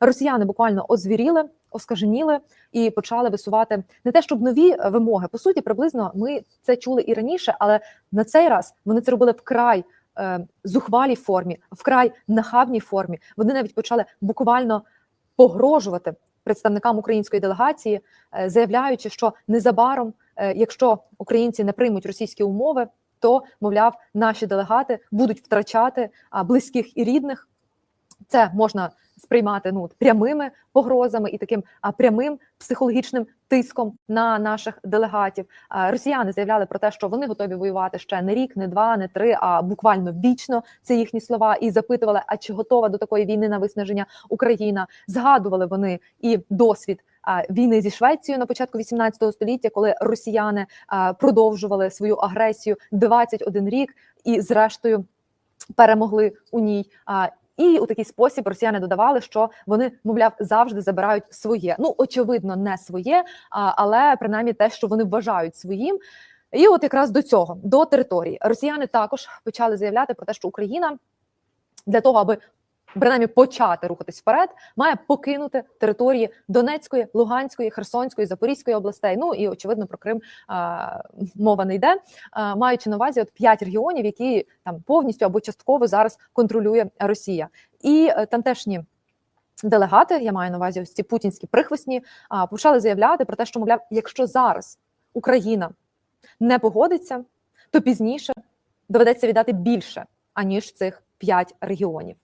росіяни буквально озвіріли, оскаженіли і почали висувати не те, щоб нові вимоги. По суті, приблизно ми це чули і раніше, але на цей раз вони це робили вкрай е, зухвалій формі, вкрай нахабній формі. Вони навіть почали буквально погрожувати представникам української делегації, е, заявляючи, що незабаром, е, якщо українці не приймуть російські умови, то мовляв, наші делегати будуть втрачати близьких і рідних. Це можна сприймати ну прямими погрозами і таким а, прямим психологічним тиском на наших делегатів. Росіяни заявляли про те, що вони готові воювати ще не рік, не два, не три, а буквально вічно. Це їхні слова, і запитували, а чи готова до такої війни на виснаження Україна? Згадували вони і досвід. Війни зі Швецією на початку 18 століття, коли росіяни продовжували свою агресію 21 рік, і зрештою перемогли у ній. І у такий спосіб росіяни додавали, що вони, мовляв, завжди забирають своє. Ну очевидно, не своє, але принаймні те, що вони вважають своїм. І от якраз до цього, до території, росіяни також почали заявляти про те, що Україна для того, аби принаймні почати рухатись вперед, має покинути території Донецької, Луганської, Херсонської, Запорізької областей. Ну і очевидно про Крим а, мова не йде, а, маючи на увазі от п'ять регіонів, які там повністю або частково зараз контролює Росія, і е, тамтешні. Делегати, я маю на увазі ось ці путінські прихвостні, а, почали заявляти про те, що мовляв, якщо зараз Україна не погодиться, то пізніше доведеться віддати більше аніж цих п'ять регіонів.